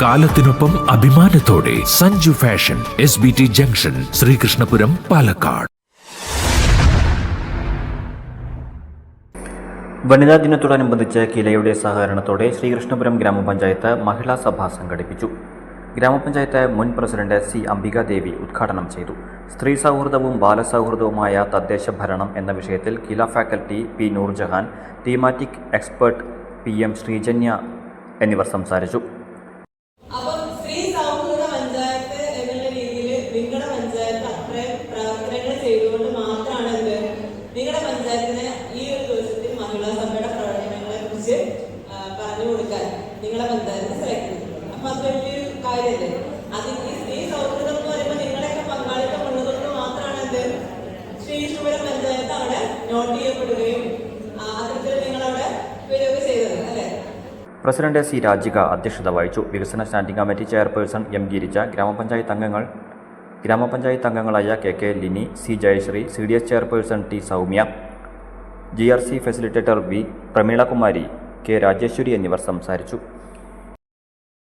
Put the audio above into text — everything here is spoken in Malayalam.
കാലത്തിനൊപ്പം അഭിമാനത്തോടെ Sanju fashion S B T junction Sreekrishnapuram Palakkad. വനിതാ ദിനത്തോടനുബന്ധിച്ച് കിലയുടെ സഹകരണത്തോടെ ശ്രീകൃഷ്ണപുരം ഗ്രാമപഞ്ചായത്ത് മഹിളാ സഭ സംഘടിപ്പിച്ചു. ഗ്രാമപഞ്ചായത്ത് മുൻ പ്രസിഡന്റ് സി അംബികാദേവി ഉദ്ഘാടനം ചെയ്തു. സ്ത്രീ സൗഹൃദവും ബാലസൗഹൃദവുമായ തദ്ദേശ ഭരണം എന്ന വിഷയത്തിൽ KILA faculty P Noorjahan thematic expert P M Sreejanya എന്നിവർ സംസാരിച്ചു. കൊടുക്കാൻ ബന്ധത്തിന് സെലക്ട് അപ്പൊ അത് വലിയൊരു കാര്യമല്ലേ അത് ഈ സ്ത്രീ സൗഹൃദം എന്ന് പറയുമ്പോൾ നിങ്ങളെയൊക്കെ പങ്കാളിത്തം ഉള്ളതുകൊണ്ട് മാത്രമാണ് എന്ത്? ശ്രീകൃഷ്ണപുരം പഞ്ചായത്ത് അവിടെ നോട്ട് ചെയ്യപ്പെടുകയും ആ, നിങ്ങൾ അവിടെ വരികയൊക്കെ ചെയ്തത് അല്ലേ? പ്രസിഡന്റ് സി രാജിക അധ്യക്ഷത വഹിച്ചു. വികസന standing committee chairperson M Girija ഗ്രാമപഞ്ചായത്ത് അംഗങ്ങൾ ഗ്രാമപഞ്ചായത്ത് അംഗങ്ങളായ K K Lini C Jayasree C D S chairperson T Soumya G R C facilitator V Pramilakumari K Rajeswari എന്നിവർ സംസാരിച്ചു